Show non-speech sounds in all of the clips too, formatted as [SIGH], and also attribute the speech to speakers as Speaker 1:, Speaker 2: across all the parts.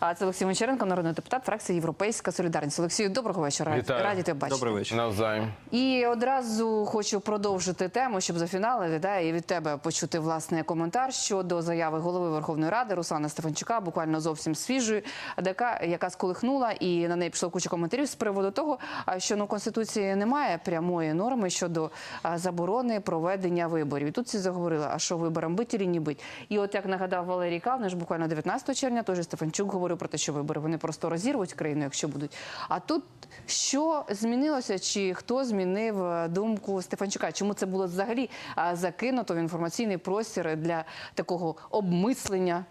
Speaker 1: А це Олексій Гончаренко, народний депутат, фракція Європейська Солідарність. Олексію, доброго вечора.
Speaker 2: Вітаю.
Speaker 1: Раді тебе бачити.
Speaker 3: Добрий вечір.
Speaker 2: Навзаєм.
Speaker 1: І одразу хочу продовжити тему, щоб зафіналити, да, і від тебе почути власне коментар щодо заяви голови Верховної Ради Руслана Стефанчука, буквально зовсім свіжої, яка, яка сколихнула, і на неї пішло куча коментарів з приводу того, а, що ну, Конституції немає прямої норми щодо заборони проведення виборів. І тут всі заговорили, а що виборам бить чи не бить. І от як нагадав Валерій Калниш, буквально 19 червня, той же Стефанчук говорив про те, що вибори вони просто розірвуть країну, якщо будуть. А тут що змінилося? Чи хто змінив е, думку Стефанчука? Чому це було взагалі закинуто в інформаційний простір для такого обмислення?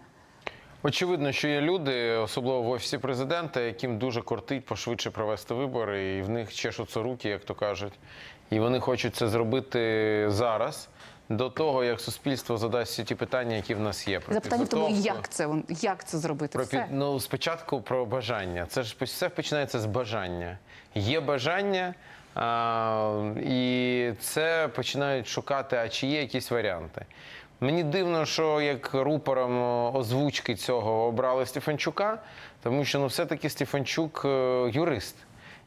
Speaker 2: Очевидно, що є люди, особливо в офісі президента, яким дуже кортить пошвидше провести вибори, і в них чешуться руки, як то кажуть. І вони хочуть це зробити зараз, до того, як суспільство задасть всі ті питання, які в нас є. Про
Speaker 1: Запитання в тому, як це як це зробити?
Speaker 2: Про
Speaker 1: Все.
Speaker 2: ну, спочатку про бажання. Це ж все починається з бажання. Є бажання, а, і це починають шукати, а чи є якісь варіанти. Мені дивно, що як рупором озвучки цього обрали Стефанчука, тому що ну, все-таки Стефанчук е, юрист.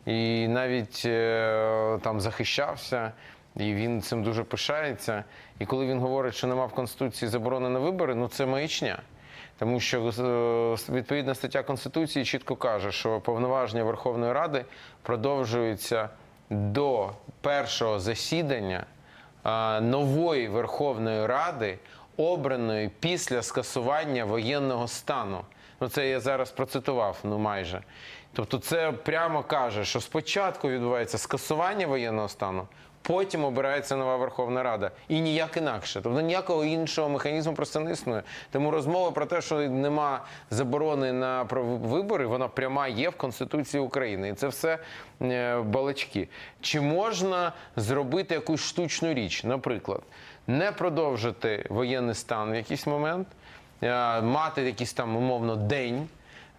Speaker 2: І навіть е, там захищався, і він цим дуже пишається. І коли він говорить, що нема в Конституції заборони на вибори, ну це маячня. Тому що е, відповідна стаття Конституції чітко каже, що повноваження Верховної Ради продовжуються до першого засідання е, нової Верховної Ради, обраної після скасування воєнного стану. Ну, це я зараз процитував, ну майже. Тобто, це прямо каже, що спочатку відбувається скасування воєнного стану, потім обирається нова Верховна Рада. І ніяк інакше. Тобто ніякого іншого механізму просто не існує. Тому розмова про те, що нема заборони на вибори, вона пряма є в Конституції України. І це все е, балачки. Чи можна зробити якусь штучну річ, наприклад, не продовжити воєнний стан в якийсь момент, е, мати якийсь там умовно день.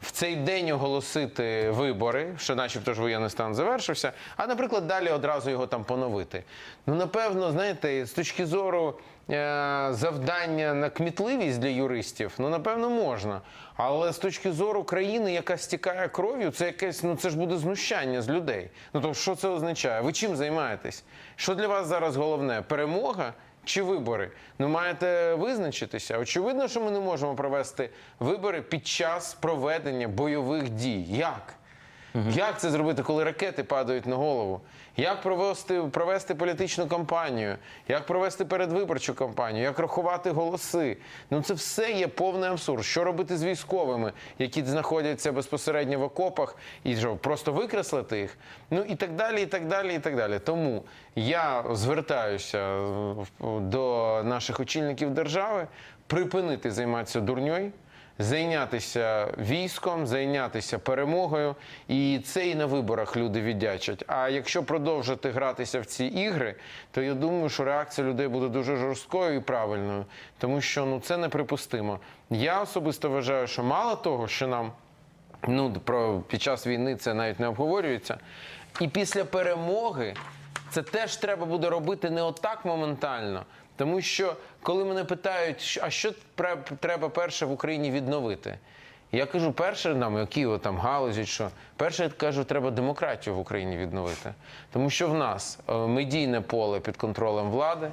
Speaker 2: В цей день оголосити вибори, що начебто ж воєнний стан завершився, а, наприклад, далі одразу його там поновити. Ну, напевно, знаєте, з точки зору е, завдання на кмітливість для юристів, ну, напевно, можна. Але з точки зору країни, яка стікає кров'ю, це якесь, ну це ж буде знущання з людей. Ну то що це означає? Ви чим займаєтесь? Що для вас зараз головне? Перемога? Чи вибори? Ну маєте визначитися. Очевидно, що ми не можемо провести вибори під час проведення бойових дій. Як? Як це зробити, коли ракети падають на голову? Як провести, провести політичну кампанію? Як провести передвиборчу кампанію? Як рахувати голоси? Ну це все є повний абсурд. Що робити з військовими, які знаходяться безпосередньо в окопах, і що, просто викреслити їх? Ну і так далі, і так далі, і так далі. Тому я звертаюся е, до наших очільників держави припинити займатися дурньою зайнятися військом, зайнятися перемогою, і це і на виборах люди віддячать. А якщо продовжити гратися в ці ігри, то я думаю, що реакція людей буде дуже жорсткою і правильною, тому що ну це неприпустимо. Я особисто вважаю, що мало того, що нам ну про під час війни це навіть не обговорюється, і після перемоги. Це теж треба буде робити не отак моментально. Тому що коли мене питають, а що треба перше в Україні відновити? Я кажу, перше нам, які там галузі, що перше я кажу, треба демократію в Україні відновити. Тому що в нас е, медійне поле під контролем влади,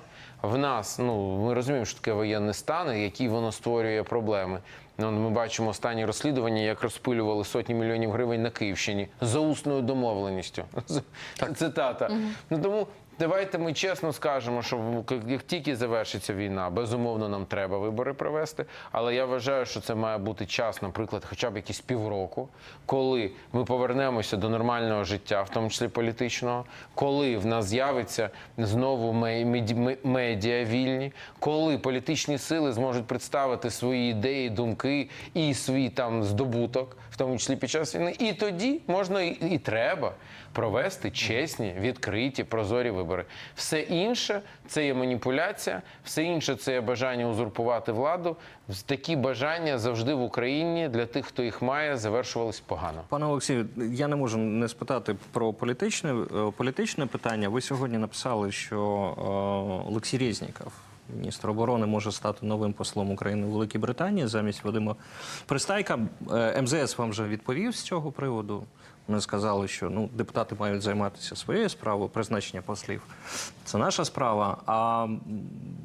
Speaker 2: в нас, ну ми розуміємо, що таке воєнний стан, які воно створює проблеми. Ну, ми бачимо останні розслідування, як розпилювали сотні мільйонів гривень на Київщині за усною домовленістю. [LAUGHS] Цитата. Ну тому давайте ми чесно скажемо, що як тільки завершиться війна, безумовно, нам треба вибори провести. Але я вважаю, що це має бути час, наприклад, хоча б якісь півроку, коли ми повернемося до нормального життя, в тому числі політичного, коли в нас з'явиться знову ме- меді- ме- медіа коли політичні сили зможуть представити свої ідеї, думки і свій там здобуток, в тому числі під час війни, і тоді можна і, і треба провести чесні, відкриті, прозорі вибори. Все інше це є маніпуляція, все інше це є бажання узурпувати владу. Такі бажання завжди в Україні для тих, хто їх має, завершувались погано.
Speaker 3: Пане Олексію, я не можу не спитати про політичне, е, політичне питання. Ви сьогодні написали, що е, Олексій Резніков міністр оборони може стати новим послом України у Великій Британії замість Вадима Пристайка. Е, МЗС вам вже відповів з цього приводу. Вони сказали, що ну, депутати мають займатися своєю справою, призначення послів. Це наша справа. А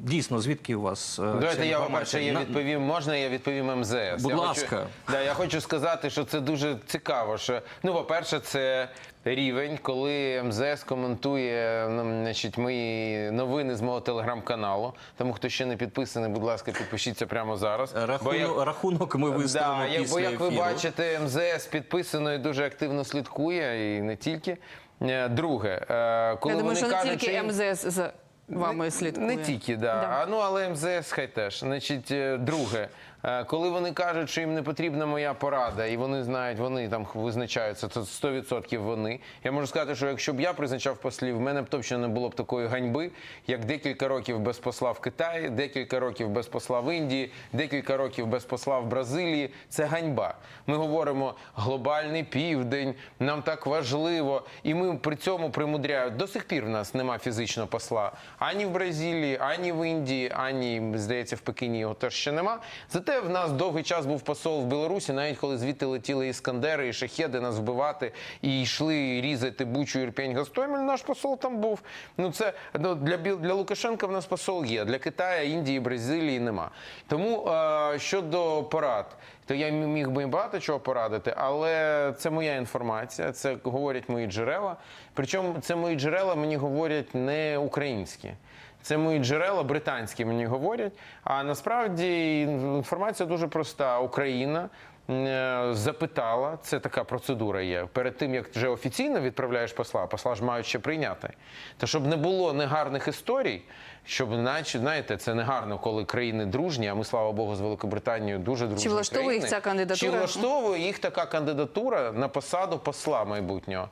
Speaker 3: дійсно, звідки у вас е,
Speaker 2: Давайте я
Speaker 3: інформація?
Speaker 2: по-перше, я відповім. Можна я відповім МЗС?
Speaker 3: Будь
Speaker 2: я
Speaker 3: ласка.
Speaker 2: Хочу, да, я хочу сказати, що це дуже цікаво. Що ну, по-перше, це рівень, коли МЗС коментує ну, значить, мої новини з мого телеграм-каналу. Тому хто ще не підписаний, будь ласка, підпишіться прямо зараз.
Speaker 3: Рахунок,
Speaker 2: як-
Speaker 3: рахунок ми виставимо
Speaker 2: Да,
Speaker 3: після
Speaker 2: бо як ви бачите, МЗС підписано і дуже активно слідкує, і не тільки. Е, Друге, е, коли
Speaker 1: Я думаю,
Speaker 2: вони
Speaker 1: що не
Speaker 2: кажуть,
Speaker 1: тільки
Speaker 2: їм-
Speaker 1: МЗС за вами слідкує.
Speaker 2: не тільки, да.
Speaker 1: Да.
Speaker 2: А, ну але МЗС хай теж. Значить, е, друге, коли вони кажуть, що їм не потрібна моя порада, і вони знають, вони там визначаються, це 100% вони. Я можу сказати, що якщо б я призначав послів, в мене б точно не було б такої ганьби, як декілька років без посла в Китаї, декілька років без посла в Індії, декілька років без посла в Бразилії. Це ганьба. Ми говоримо глобальний південь, нам так важливо, і ми при цьому примудряють. До сих пір в нас нема фізичного посла ані в Бразилії, ані в Індії, ані здається в Пекіні його теж ще нема. Зате в нас довгий час був посол в Білорусі, навіть коли звідти летіли іскандери і шахеди нас вбивати і йшли різати Бучу, Ірпень, Гостомель. Наш посол там був. Ну це ну, для для Лукашенка в нас посол є. Для Китаю, Індії, Бразилії нема. Тому е, щодо порад. То я міг би багато чого порадити, але це моя інформація, це говорять мої джерела. Причому це мої джерела мені говорять не українські. Це мої джерела британські мені говорять. А насправді інформація дуже проста. Україна запитала, це така процедура є. Перед тим як вже офіційно відправляєш посла, посла ж мають ще прийняти. Та щоб не було негарних історій, щоб наче знаєте, це негарно, коли країни дружні. А ми слава Богу, з Великобританією дуже дружні.
Speaker 1: Чи влаштовує їх ця кандидатура?
Speaker 2: Чи влаштовує їх така кандидатура на посаду посла майбутнього?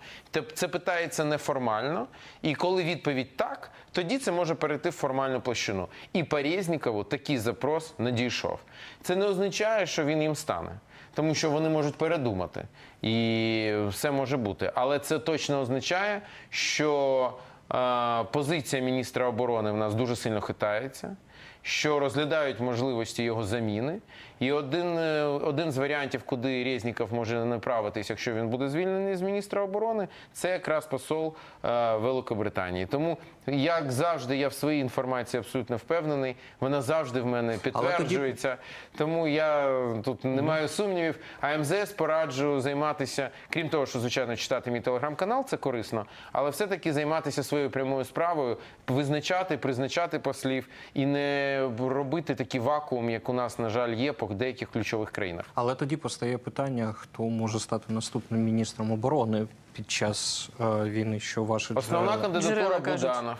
Speaker 2: Це питається неформально, і коли відповідь так, тоді це може перейти в формальну площину. І Порєзнікову такий запрос надійшов. Це не означає, що він їм стане. Тому що вони можуть передумати, і все може бути. Але це точно означає, що е, позиція міністра оборони в нас дуже сильно хитається, що розглядають можливості його заміни. І один, е, один з варіантів, куди Резніков може направитись, якщо він буде звільнений з міністра оборони, це якраз посол е, Великобританії. Тому, як завжди, я в своїй інформації абсолютно впевнений. Вона завжди в мене підтверджується. Тому я тут не маю сумнівів. А МЗС пораджу займатися, крім того, що звичайно читати мій телеграм-канал, це корисно, але все-таки займатися своєю прямою справою, визначати, призначати послів і не робити такий вакуум, як у нас, на жаль, є по деяких ключових країнах.
Speaker 3: Але тоді постає питання, хто може стати наступним міністром оборони під час е, війни, що ваші
Speaker 2: Основна
Speaker 3: джерела?
Speaker 2: кандидатура. Буданов.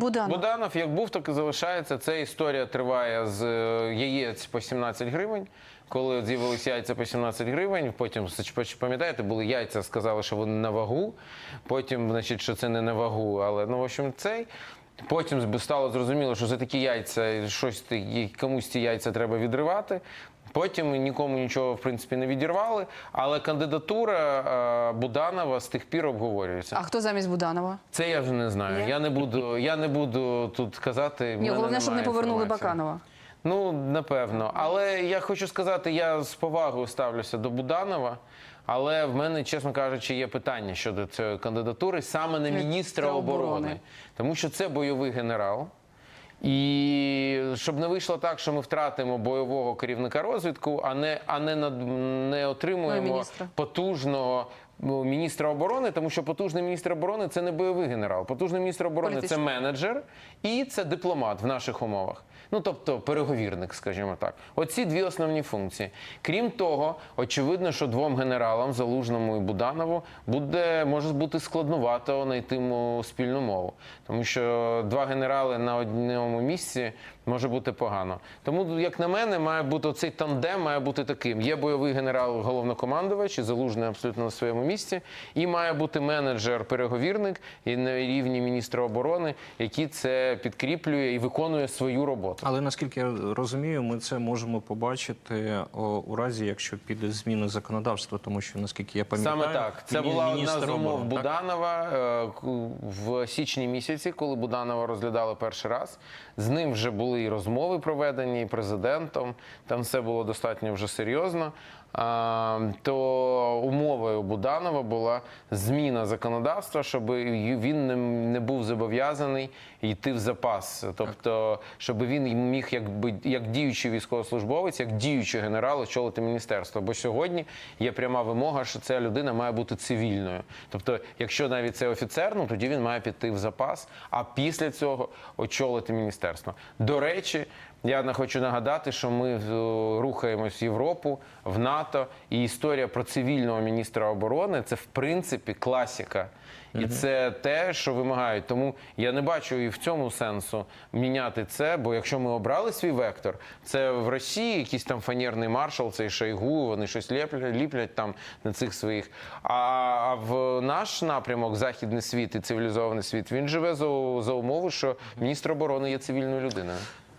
Speaker 1: Буданов.
Speaker 2: Буданов як був, так і залишається. Ця історія триває з е, яєць по 17 гривень. Коли з'явилися яйця по 17 гривень, потім пам'ятаєте, були яйця, сказали, що вони на вагу. Потім, значить, що це не на вагу, але ну в общем, цей. Потім стало зрозуміло, що за такі яйця щось ти- комусь ці яйця треба відривати. Потім нікому нічого в принципі не відірвали. Але кандидатура е, Буданова з тих пір обговорюється.
Speaker 1: А хто замість Буданова?
Speaker 2: Це я вже не знаю.
Speaker 1: Ні?
Speaker 2: Я не буду, я не буду тут казати.
Speaker 1: Ні, головне, щоб не повернули
Speaker 2: інформації.
Speaker 1: Баканова.
Speaker 2: Ну, напевно. Але я хочу сказати, я з повагою ставлюся до Буданова. Але в мене, чесно кажучи, є питання щодо цієї кандидатури саме на міністра
Speaker 1: оборони.
Speaker 2: оборони, тому що це бойовий генерал. І щоб не вийшло так, що ми втратимо бойового керівника розвідку, а не, а не, над, не отримуємо
Speaker 1: міністра.
Speaker 2: потужного ну, міністра оборони, тому що потужний міністр оборони це не бойовий генерал. Потужний міністр оборони це менеджер і це дипломат в наших умовах. Ну тобто переговірник, скажімо так. Оці дві основні функції. Крім того, очевидно, що двом генералам Залужному і Буданову буде може бути складновато знайти спільну мову, тому що два генерали на одному місці може бути погано. Тому, як на мене, має бути цей тандем, має бути таким: є бойовий генерал головнокомандувач і залужний абсолютно на своєму місці, і має бути менеджер-переговірник і на рівні міністра оборони, який це підкріплює і виконує свою роботу.
Speaker 3: Але наскільки я розумію, ми це можемо побачити о, у разі, якщо піде зміна законодавства, тому що наскільки я пам'ятаю,
Speaker 2: Саме так. Це була одна з умов
Speaker 3: так?
Speaker 2: Буданова е, в січні місяці, коли Буданова розглядали перший раз. З ним вже були і розмови проведені і президентом. Там все було достатньо вже серйозно. То умовою Буданова була зміна законодавства, щоб він не був зобов'язаний йти в запас. Тобто, щоб він міг якби як діючий військовослужбовець, як діючий генерал очолити міністерство. Бо сьогодні є пряма вимога, що ця людина має бути цивільною. Тобто, якщо навіть це офіцер, ну тоді він має піти в запас, а після цього очолити міністерство. До речі. Я не хочу нагадати, що ми е, рухаємось в Європу, в НАТО, і історія про цивільного міністра оборони це в принципі класіка. І це те, що вимагають. Тому я не бачу і в цьому сенсу міняти це. Бо якщо ми обрали свій вектор, це в Росії якийсь там фанерний маршал, цей Шойгу, вони щось ліплять, ліплять там на цих своїх. А, а в наш напрямок, західний світ і цивілізований світ, він живе за, за умови, що міністр оборони є цивільною людиною.